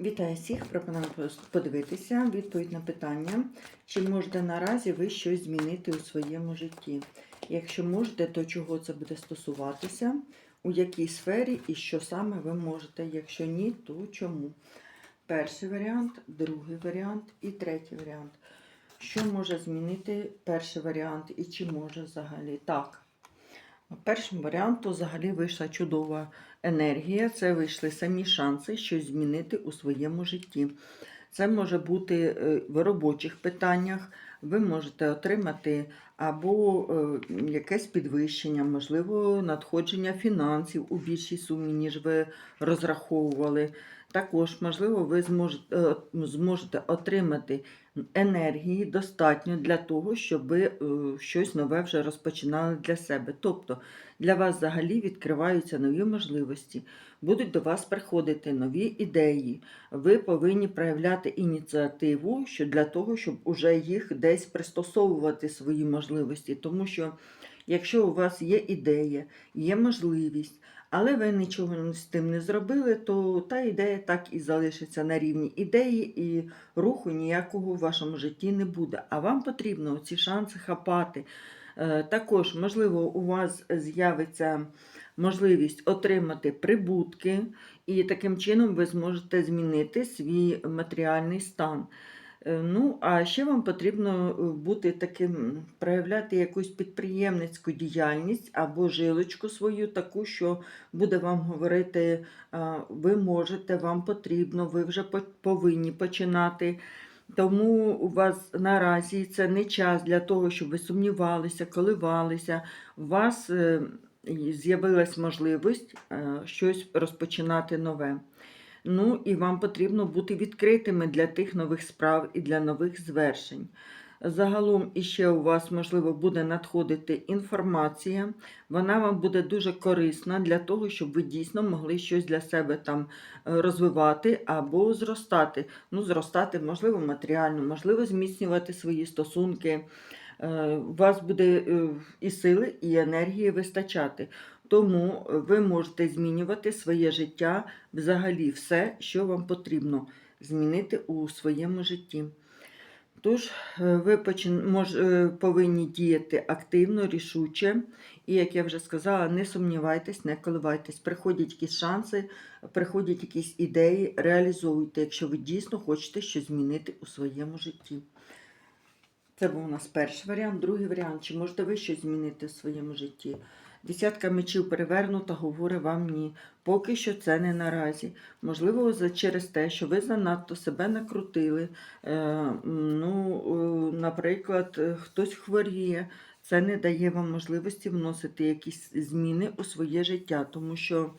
Вітаю всіх! Пропоную подивитися відповідь на питання, чи можете наразі ви щось змінити у своєму житті. Якщо можете, то чого це буде стосуватися, у якій сфері і що саме ви можете. Якщо ні, то чому? Перший варіант, другий варіант і третій варіант. Що може змінити перший варіант і чи може взагалі? Так. Першим варіанту взагалі вийшла чудова енергія. Це вийшли самі шанси щось змінити у своєму житті. Це може бути е, в робочих питаннях. Ви можете отримати або е, якесь підвищення, можливо, надходження фінансів у більшій сумі, ніж ви розраховували. Також, можливо, ви зможете, зможете отримати енергії достатньо для того, щоб ви е, щось нове вже розпочинали для себе. Тобто для вас взагалі відкриваються нові можливості, будуть до вас приходити нові ідеї. Ви повинні проявляти ініціативу що для того, щоб уже їх десь пристосовувати свої можливості. Тому що якщо у вас є ідея, є можливість, але ви нічого з тим не зробили, то та ідея так і залишиться на рівні ідеї, і руху ніякого в вашому житті не буде. А вам потрібно ці шанси хапати. Е, Також, можливо, у вас з'явиться можливість отримати прибутки, і таким чином ви зможете змінити свій матеріальний стан. Е, Ну, а ще вам потрібно е, бути таким, проявляти якусь підприємницьку діяльність або жилочку свою, таку, що буде вам говорити, ви можете, вам потрібно, ви вже повинні починати. Тому у вас наразі це не час для того, щоб ви сумнівалися, коливалися. У вас е, з'явилась можливість щось розпочинати нове. Ну і вам потрібно бути відкритими для тих нових справ і для нових звершень. Загалом іще у вас, можливо, буде надходити інформація. Вона вам буде дуже корисна для того, щоб ви дійсно могли щось для себе там е, розвивати або зростати. Ну, зростати, можливо, матеріально, можливо, зміцнювати свої стосунки. Е, У вас буде е, і сили, і енергії вистачати. Тому ви можете змінювати своє життя взагалі все, що вам потрібно змінити у своєму житті. Тож, е, ви е, повинні діяти активно, рішуче. І, як я вже сказала, не сумнівайтесь, не коливайтесь. Приходять якісь шанси, приходять якісь ідеї, реалізовуйте, якщо ви дійсно хочете щось змінити у своєму житті. Це був у нас перший варіант. Другий варіант, чи можете ви щось змінити в своєму житті? Десятка мечів перевернута, говорить вам ні. Поки що це не наразі. Можливо, через те, що ви занадто себе накрутили. Е, ну, е, наприклад, е, хтось хворіє. Це не дає вам можливості вносити якісь зміни у своє життя, тому що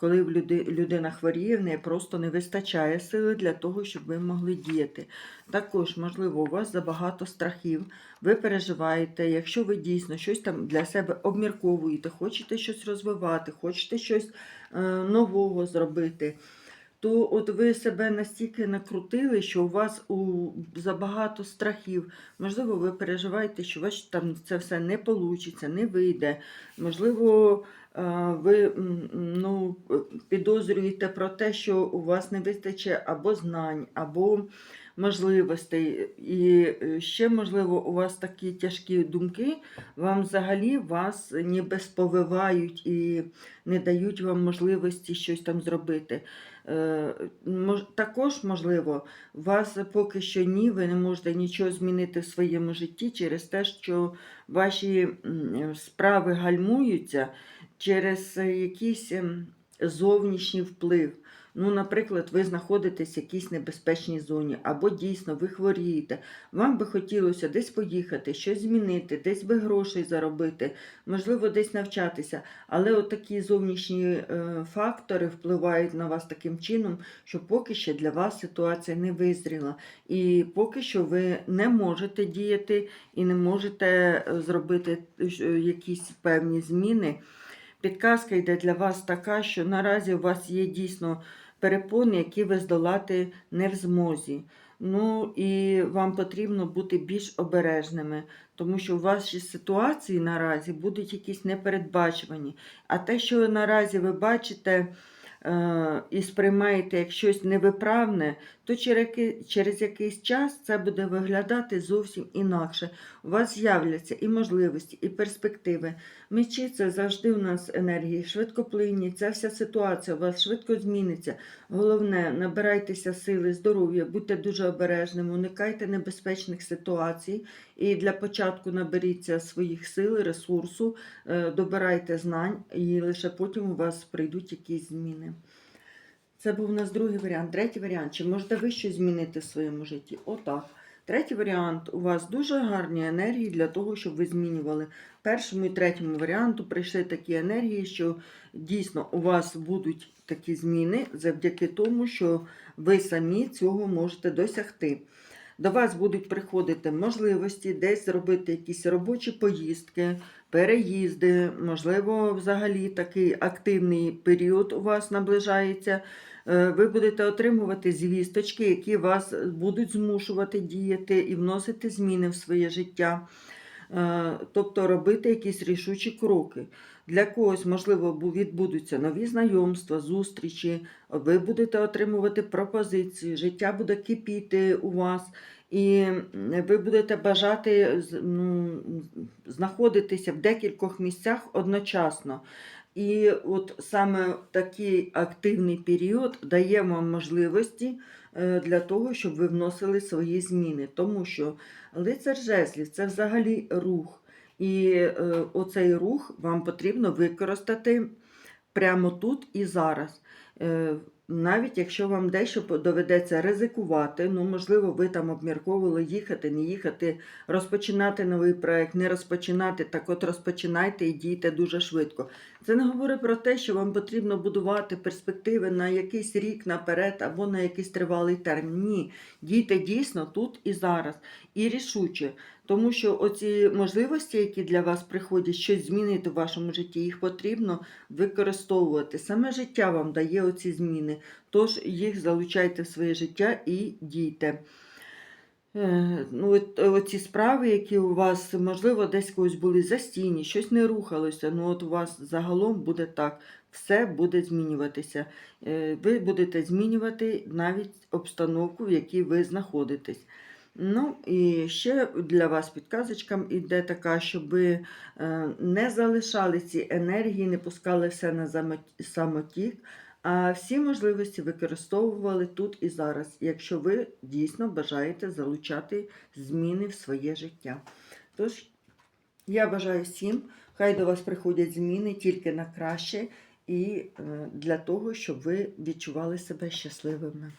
коли людина хворіє, в неї просто не вистачає сили для того, щоб ви могли діяти. Також, можливо, у вас забагато страхів, ви переживаєте, якщо ви дійсно щось там для себе обмірковуєте, хочете щось розвивати, хочете щось е, нового зробити, то от ви себе настільки накрутили, що у вас у забагато страхів. Можливо, ви переживаєте, що у вас там це все не вийде, не вийде. Можливо, ви ну, е, підозрюєте про те, що у вас не вистачить або знань, або можливостей. І е, ще, можливо, у вас такі тяжкі думки, вам взагалі вас ніби сповивають і не дають вам можливості щось там зробити. Е, Також, можливо, вас поки що ні, ви не можете нічого змінити в своєму житті через те, що ваші справи гальмуються через е, якийсь ем, зовнішній вплив. Ну, наприклад, ви знаходитесь в якійсь небезпечній зоні, або дійсно ви хворієте. Вам би хотілося десь поїхати, щось змінити, десь би грошей заробити, можливо, десь навчатися. Але от зовнішні е, фактори впливають на вас таким чином, що поки що для вас ситуація не визріла. І поки що ви не можете діяти і не можете е, зробити якісь певні зміни. Підказка йде для вас така, що наразі у вас є дійсно перепони, які ви здолати не в змозі. Ну і вам потрібно бути більш обережними, тому що у ваші ситуації наразі будуть якісь непередбачувані. А те, що наразі ви бачите, і сприймаєте як щось невиправне, то через, якийсь час це буде виглядати зовсім інакше. У вас з'являться і можливості, і перспективи. Мечі це завжди у нас енергії, швидкоплинні. Ця вся ситуація у вас швидко зміниться. Головне, набирайтеся сили, здоров'я, будьте дуже обережними, уникайте небезпечних ситуацій. І для початку наберіться своїх сил, ресурсу, е, добирайте знань, і лише потім у вас прийдуть якісь зміни. Це був у нас другий варіант. Третій варіант. Чи можете ви щось змінити в своєму житті? Отак. Третій варіант. У вас дуже гарні енергії для того, щоб ви змінювали. Першому і третьому варіанту прийшли такі енергії, що дійсно у вас будуть такі зміни завдяки тому, що ви самі цього можете досягти. До вас будуть приходити можливості десь зробити якісь робочі поїздки, переїзди, можливо, взагалі такий активний період у вас наближається. Е, Ви будете отримувати звісточки, які вас будуть змушувати діяти і вносити зміни в своє життя. Е, Тобто робити якісь рішучі кроки. Для когось, можливо, відбудуться нові знайомства, зустрічі, ви будете отримувати пропозиції, життя буде кипіти у вас, і ви будете бажати ну, знаходитися в декількох місцях одночасно. І от саме такий активний період дає вам можливості е, для того, щоб ви вносили свої зміни. Тому що лицар жезлів це взагалі рух. І е, оцей рух вам потрібно використати прямо тут і зараз. Е, навіть якщо вам дещо доведеться ризикувати, ну можливо, ви там обмірковували їхати, не їхати, розпочинати новий проект, не розпочинати, так от розпочинайте і дійте дуже швидко. Це не говорить про те, що вам потрібно будувати перспективи на якийсь рік наперед або на якийсь тривалий термін. Ні, дійте дійсно тут і зараз, і рішуче. Тому що оці можливості, які для вас приходять, щось змінити в вашому житті, їх потрібно використовувати. Саме життя вам дає оці зміни, тож їх залучайте в своє життя і дійте. Е, Ну, оці справи, які у вас, можливо, десь когось були застійні, щось не рухалося. Ну, от у вас загалом буде так, все буде змінюватися. Е, Ви будете змінювати навіть обстановку, в якій ви знаходитесь. Ну, і ще для вас підказочка іде така, щоб ви е, не залишали ці енергії, не пускали все на самотік, а всі можливості використовували тут і зараз, якщо ви дійсно бажаєте залучати зміни в своє життя. Тож, я бажаю всім, хай до вас приходять зміни тільки на краще і е, для того, щоб ви відчували себе щасливими.